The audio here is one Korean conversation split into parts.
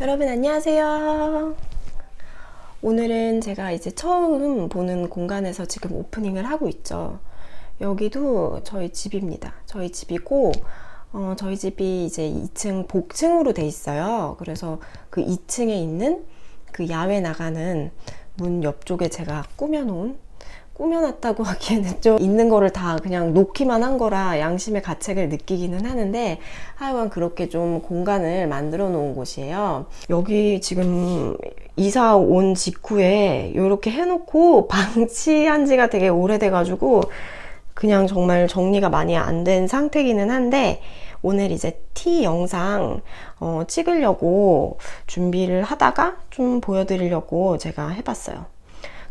여러분 안녕하세요. 오늘은 제가 이제 처음 보는 공간에서 지금 오프닝을 하고 있죠. 여기도 저희 집입니다. 저희 집이고, 어, 저희 집이 이제 2층 복층으로 돼 있어요. 그래서 그 2층에 있는 그 야외 나가는 문 옆쪽에 제가 꾸며놓은 꾸며놨다고 하기에는 좀 있는 거를 다 그냥 놓기만 한 거라 양심의 가책을 느끼기는 하는데 하여간 그렇게 좀 공간을 만들어 놓은 곳이에요. 여기 지금 이사 온 직후에 이렇게 해놓고 방치한 지가 되게 오래돼가지고 그냥 정말 정리가 많이 안 된 상태기는 한데 오늘 이제 티 영상 어, 찍으려고 준비를 하다가 좀 보여드리려고 제가 해봤어요.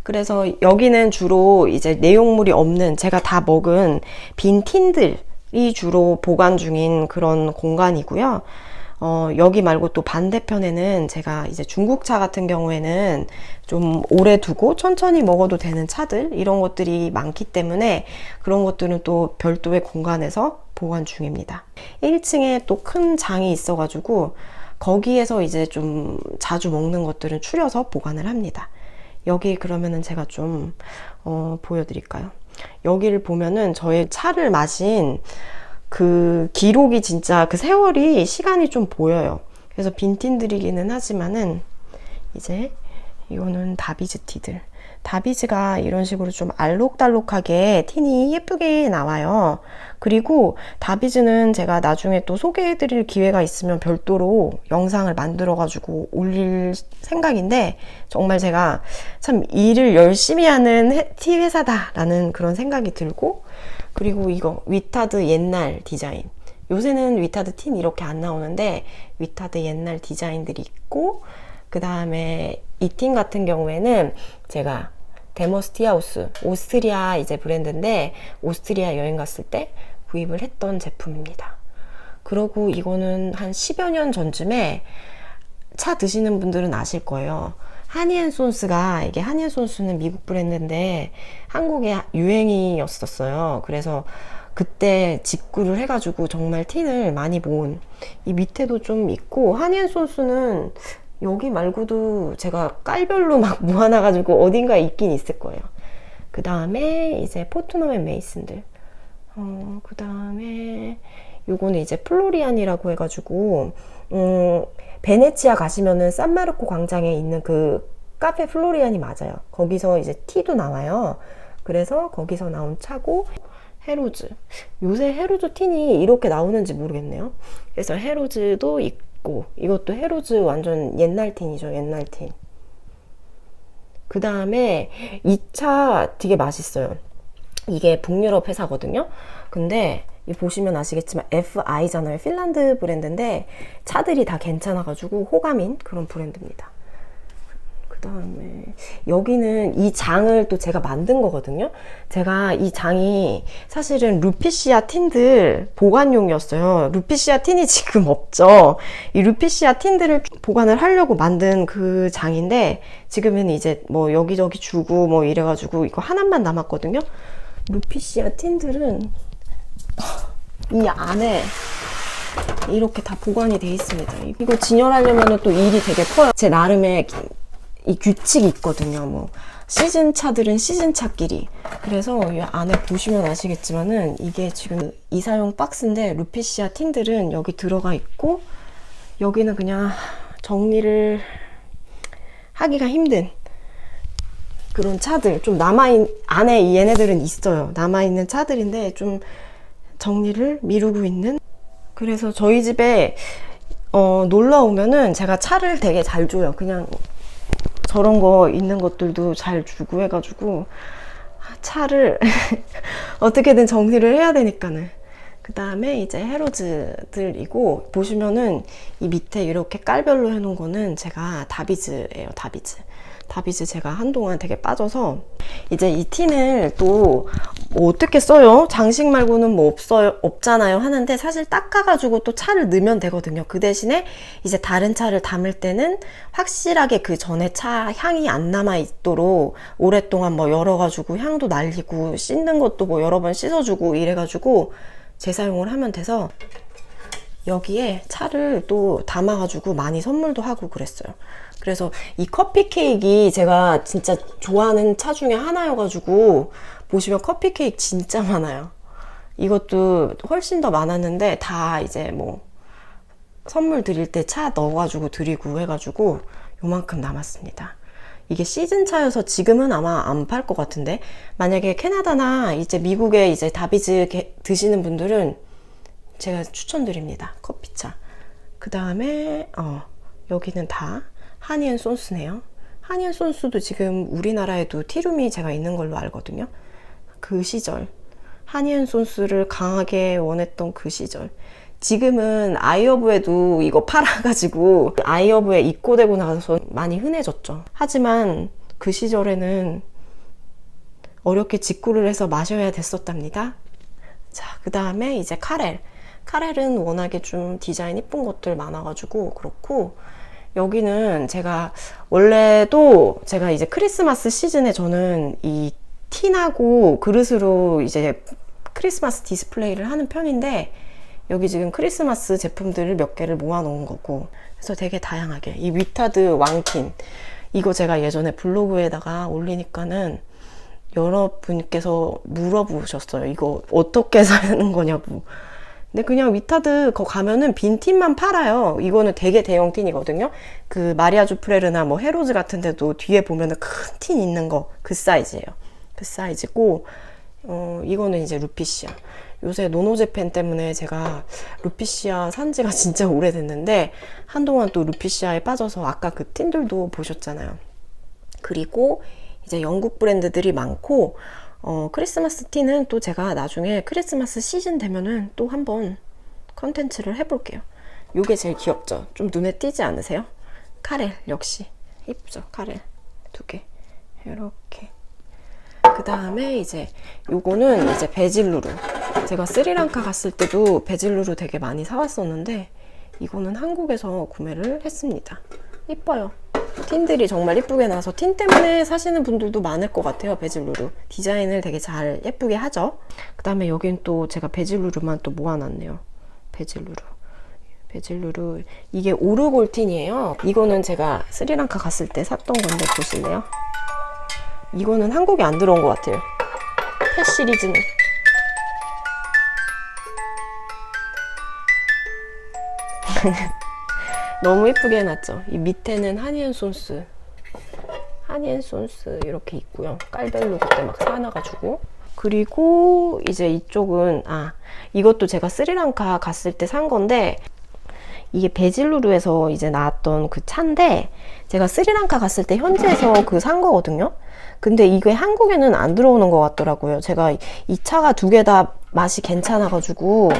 그래서 여기는 주로 이제 내용물이 없는 제가 다 먹은 빈 틴들이 주로 보관 중인 그런 공간이고요. 어, 여기 말고 또 반대편에는 제가 이제 중국차 같은 경우에는 좀 오래 두고 천천히 먹어도 되는 차들 이런 것들이 많기 때문에 그런 것들은 또 별도의 공간에서 보관 중입니다. 1층에 또 큰 장이 있어가지고 거기에서 이제 좀 자주 먹는 것들은 추려서 보관을 합니다. 여기 그러면은 제가 좀 어, 보여드릴까요? 여기를 보면은 저의 차를 마신 그 기록이 진짜 그 세월이 시간이 좀 보여요. 그래서 빈틴들이기는 하지만은 이제 이거는 다비즈 티들. 다비즈가 이런 식으로 좀 알록달록하게 틴이 예쁘게 나와요. 그리고 다비즈는 제가 나중에 또 소개해드릴 기회가 있으면 별도로 영상을 만들어가지고 올릴 생각인데 정말 제가 참 일을 열심히 하는 티 회사다라는 그런 생각이 들고 그리고 이거 위타드 옛날 디자인. 요새는 위타드 틴 이렇게 안 나오는데 위타드 옛날 디자인들이 있고 그 다음에 이팀 같은 경우에는 제가 데머스티하우스 오스트리아 이제 브랜드인데 오스트리아 여행 갔을 때 구입을 했던 제품입니다. 그러고 이거는 한 10여 년 전쯤에 차 드시는 분들은 아실 거예요. 하니앤손스가 이게 하니앤손스는 미국 브랜드인데 한국에 유행이었었어요. 그래서 그때 직구를 해가지고 정말 틴을 많이 모은 이 밑에도 좀 있고 하니앤손스는 여기 말고도 제가 깔별로 막 모아놔가지고 어딘가에 있긴 있을 거예요. 그 다음에 이제 포트넘 메이슨들. 어, 그 다음에 요거는 이제 플로리안이라고 해가지고, 음, 베네치아 가시면은 산마르코 광장에 있는 그 카페 플로리안이 맞아요. 거기서 이제 티도 나와요. 그래서 거기서 나온 차고, 헤로즈. 요새 헤로즈 틴이 이렇게 나오는지 모르겠네요. 그래서 헤로즈도 있고, 이것도 헤로즈 완전 옛날 틴이죠, 옛날 틴. 그 다음에 이차 되게 맛있어요. 이게 북유럽 회사거든요. 근데 이 보시면 아시겠지만 FI잖아요. 핀란드 브랜드인데 차들이 다 괜찮아가지고 호감인 그런 브랜드입니다. 그 다음에 여기는 이 장을 또 제가 만든 거거든요. 제가 이 장이 사실은 루피시아 틴들 보관용이었어요. 루피시아 틴이 지금 없죠. 이 루피시아 틴들을 보관을 하려고 만든 그 장인데 지금은 이제 뭐 여기저기 주고 뭐 이래가지고 이거 하나만 남았거든요. 루피시아 틴들은 이 안에 이렇게 다 보관이 돼 있습니다. 이거 진열하려면 또 일이 되게 커요. 제 나름의 이 규칙이 있거든요. 뭐 시즌 차들은 시즌 차끼리. 그래서 이 안에 보시면 아시겠지만은 이게 지금 이사용 박스인데 루피시아 틴들은 여기 들어가 있고 여기는 그냥 정리를 하기가 힘든 그런 차들 좀 남아있 안에 얘네들은 있어요 남아있는 차들인데 좀 정리를 미루고 있는 그래서 저희 집에 어, 놀러 오면은 제가 차를 되게 잘 줘요 그냥 저런 거 있는 것들도 잘 주고 해가지고 차를 어떻게든 정리를 해야 되니까는. 그 다음에 이제 헤로즈들이고 보시면은 이 밑에 이렇게 깔별로 해놓은 거는 제가 다비즈예요 다비즈 다비즈 제가 한동안 되게 빠져서 이제 이 틴을 또 뭐 어떻게 써요? 장식 말고는 뭐 없어요 없잖아요 하는데 사실 닦아가지고 또 차를 넣으면 되거든요. 그 대신에 이제 다른 차를 담을 때는 확실하게 그 전에 차 향이 안 남아 있도록 오랫동안 뭐 열어가지고 향도 날리고 씻는 것도 뭐 여러 번 씻어주고 이래가지고 재사용을 하면 돼서 여기에 차를 또 담아가지고 많이 선물도 하고 그랬어요. 그래서 이 커피 케이크 제가 진짜 좋아하는 차 중에 하나여가지고 보시면 커피 케이크 진짜 많아요. 이것도 훨씬 더 많았는데 다 이제 뭐 선물 드릴 때 차 넣어가지고 드리고 해가지고 요만큼 남았습니다. 이게 시즌 차여서 지금은 아마 안 팔 것 같은데 만약에 캐나다나 이제 미국에 이제 다비즈 게- 드시는 분들은 제가 추천드립니다. 커피차. 그 다음에 어 여기는 다 하니앤 손스네요. 하니앤 손스도 지금 우리나라에도 티룸이 제가 있는 걸로 알거든요. 그 시절 하니앤 손스를 강하게 원했던 그 시절. 지금은 아이어브에도 이거 팔아가지고 아이어브에 입고되고 나서 많이 흔해졌죠. 하지만 그 시절에는 어렵게 직구를 해서 마셔야 됐었답니다. 자, 그 다음에 이제 카렐. 카렐은 워낙에 좀 디자인 이쁜 것들 많아가지고 그렇고 여기는 제가 원래도 제가 이제 크리스마스 시즌에 저는 이 틴하고 그릇으로 이제 크리스마스 디스플레이를 하는 편인데 여기 지금 크리스마스 제품들을 몇 개를 모아놓은 거고 그래서 되게 다양하게 이 위타드 왕틴 이거 제가 예전에 블로그에다가 올리니까는 여러분께서 물어보셨어요. 이거 어떻게 사는 거냐고. 근데 그냥 위타드 거 가면은 빈 틴만 팔아요. 이거는 되게 대형 틴이거든요. 그 마리아 주 프레르나 뭐 헤로즈 같은 데도 뒤에 보면은 큰 틴 있는 거 그 사이즈예요. 그 사이즈고 어 이거는 이제 루피시아. 요새 노노제팬 때문에 제가 루피시아 산 지가 진짜 오래됐는데 한동안 또 루피시아에 빠져서 아까 그 틴들도 보셨잖아요. 그리고 이제 영국 브랜드들이 많고 어, 크리스마스 티는 또 제가 나중에 크리스마스 시즌 되면은 또 한번 컨텐츠를 해볼게요. 요게 제일 귀엽죠? 좀 눈에 띄지 않으세요? 카렐 역시 이쁘죠? 카렐 두 개. 이렇게. 그 다음에 이제 요거는 이제 베질루루. 제가 스리랑카 갔을 때도 베질루루 되게 많이 사왔었는데 이거는 한국에서 구매를 했습니다. 이뻐요. 틴들이 정말 예쁘게 나서 틴 때문에 사시는 분들도 많을 것 같아요. 베질루루. 디자인을 되게 잘 예쁘게 하죠. 그 다음에 여긴 또 제가 베질루루만 또 모아놨네요. 베질루루. 베질루루. 이게 오르골틴이에요. 이거는 제가 스리랑카 갔을 때 샀던 건데 보실래요? 이거는 한국에 안 들어온 것 같아요. 펫 시리즈는. 너무 예쁘게 해놨죠. 이 밑에는 하니앤 손스, 하니앤 손스 이렇게 있고요. 깔별로 그때 막 사놔가지고. 그리고 이제 이쪽은 아 이것도 제가 스리랑카 갔을 때 산 건데 이게 베질루루에서 이제 나왔던 그 차인데 제가 스리랑카 갔을 때 현지에서 그 산 거거든요. 근데 이게 한국에는 안 들어오는 것 같더라고요. 제가 이 차가 두 개 다 맛이 괜찮아가지고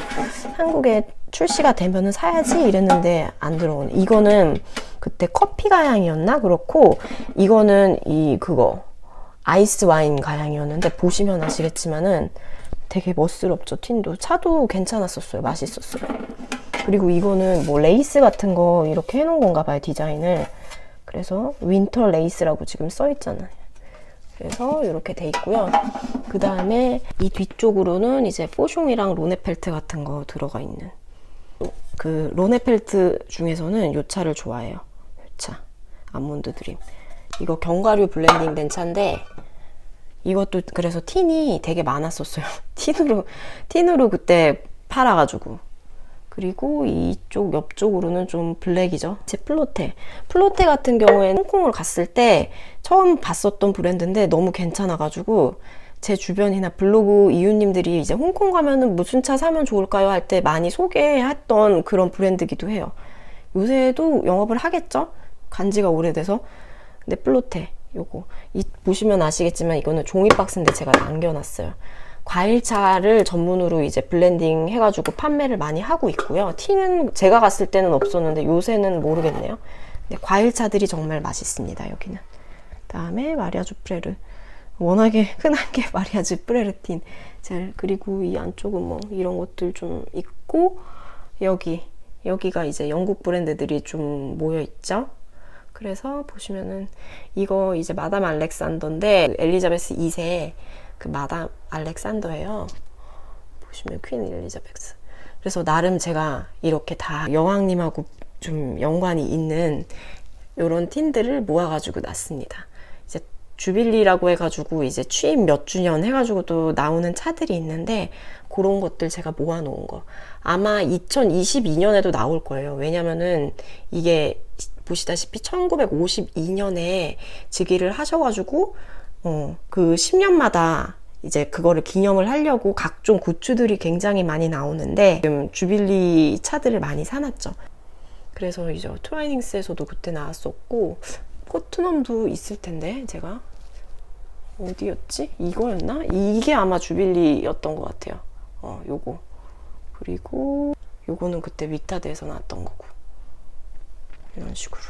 한국에 출시가 되면은 사야지 이랬는데 안 들어오네. 이거는 그때 커피 가향이었나? 그렇고 이거는 이 그거 아이스 와인 가향이었는데 보시면 아시겠지만은 되게 멋스럽죠 틴도. 차도 괜찮았었어요 맛있었어요. 그리고 이거는 뭐 레이스 같은 거 이렇게 해놓은 건가 봐요 디자인을. 그래서 윈터 레이스라고 지금 써 있잖아요. 그래서 이렇게 돼 있고요. 그 다음에 이 뒤쪽으로는 이제 포숑이랑 로네펠트 같은 거 들어가 있는 그 로네펠트 중에서는 이 차를 좋아해요. 이 차. 아몬드 드림. 이거 견과류 블렌딩 된 차인데 이것도 그래서 틴이 되게 많았었어요. 틴으로 틴으로 그때 팔아 가지고. 그리고 이쪽 옆쪽으로는 좀 블랙이죠. 제 플로테. 플로테 같은 경우에는 홍콩을 갔을 때 처음 봤었던 브랜드인데 너무 괜찮아가지고 제 주변이나 블로그 이웃님들이 이제 홍콩 가면은 무슨 차 사면 좋을까요 할 때 많이 소개했던 그런 브랜드기도 해요. 요새도 영업을 하겠죠? 간 지가 오래돼서 근데 플로테 요거 이 보시면 아시겠지만 이거는 종이 박스인데 제가 남겨놨어요. 과일차를 전문으로 이제 블렌딩 해가지고 판매를 많이 하고 있고요. 티는 제가 갔을 때는 없었는데 요새는 모르겠네요. 근데 과일차들이 정말 맛있습니다. 여기는. 다음에 마리아 주 프레르. 워낙에 흔한 게 마리아주 프레르틴 젤 그리고 이 안쪽은 뭐 이런 것들 좀 있고 여기 여기가 이제 영국 브랜드들이 좀 모여 있죠. 그래서 보시면은 이거 이제 마담 알렉산더인데 엘리자베스 2세 그 마담 알렉산더예요. 보시면 퀸 엘리자베스. 그래서 나름 제가 이렇게 다 여왕님하고 좀 연관이 있는 요런 틴들을 모아가지고 놨습니다. 주빌리라고 해가지고 이제 취임 몇 주년 해가지고 또 나오는 차들이 있는데 그런 것들 제가 모아놓은 거. 아마 2022년에도 나올 거예요. 왜냐면은 이게 보시다시피 1952년에 즉위를 하셔가지고 어, 그 10년마다 이제 그거를 기념을 하려고 각종 굿즈들이 굉장히 많이 나오는데 지금 주빌리 차들을 많이 사놨죠. 그래서 이제 트와이닝스에서도 그때 나왔었고 포트넘도 있을 텐데 제가 어디였지? 이거였나? 이게 아마 주빌리였던 것 같아요. 어, 요거. 그리고 요거는 그때 빅타드에서 나왔던 거고. 이런 식으로.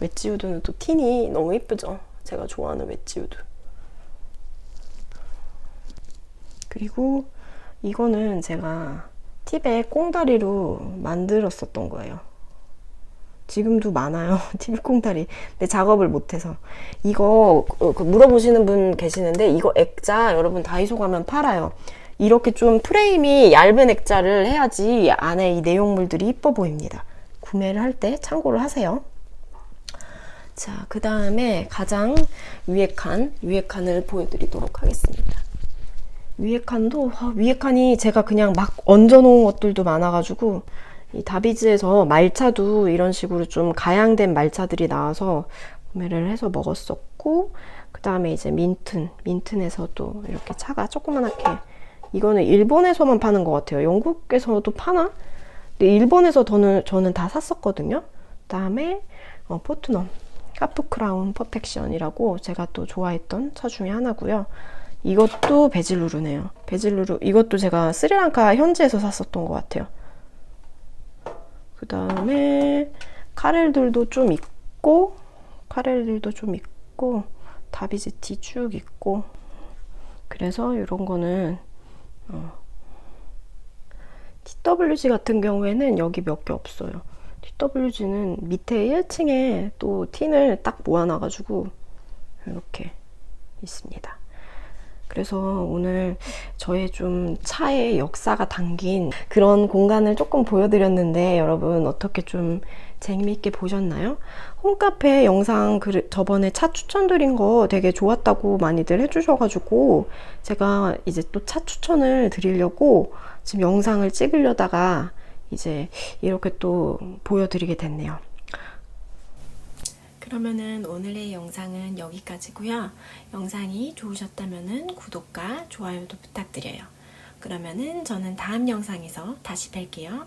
웨지우드는 또 틴이 너무 이쁘죠? 제가 좋아하는 웨지우드. 그리고 이거는 제가 팁에 꽁다리로 만들었었던 거예요. 지금도 많아요. TV 꽁다리. 근데 작업을 못해서. 이거 어, 그 물어보시는 분 계시는데 이거 액자 여러분 다이소 가면 팔아요. 이렇게 좀 프레임이 얇은 액자를 해야지 안에 이 내용물들이 이뻐 보입니다. 구매를 할 때 참고를 하세요. 자, 그 다음에 가장 위에 칸, 위에 칸을 보여드리도록 하겠습니다. 위에 칸도, 아, 위에 칸이 제가 그냥 막 얹어놓은 것들도 많아가지고, 이 다비즈에서 말차도 이런 식으로 좀 가양된 말차들이 나와서 구매를 해서 먹었었고, 그 다음에 이제 민튼, 민튼에서도 이렇게 차가 조그만하게, 이거는 일본에서만 파는 것 같아요. 영국에서도 파나? 근데 일본에서 저는, 저는 다 샀었거든요. 그 다음에 어, 포트넘. 카프 크라운 퍼펙션이라고 제가 또 좋아했던 차 중에 하나고요. 이것도 베질루르네요. 베질루르 이것도 제가 스리랑카 현지에서 샀었던 것 같아요. 그 다음에 카렐들도 좀 있고 카렐들도 좀 있고 다비즈티 쭉 있고 그래서 이런 거는 어, TWG 같은 경우에는 여기 몇 개 없어요. TWG는 밑에 1층에 또 틴을 딱 모아놔가지고 이렇게 있습니다. 그래서 오늘 저의 좀 차의 역사가 담긴 그런 공간을 조금 보여드렸는데 여러분 어떻게 좀 재미있게 보셨나요? 홈카페 영상 그 저번에 차 추천드린 거 되게 좋았다고 많이들 해주셔가지고 제가 이제 또 차 추천을 드리려고 지금 영상을 찍으려다가 이제 이렇게 또 보여드리게 됐네요. 그러면은 오늘의 영상은 여기까지고요. 영상이 좋으셨다면은 구독과 좋아요도 부탁드려요. 그러면은 저는 다음 영상에서 다시 뵐게요.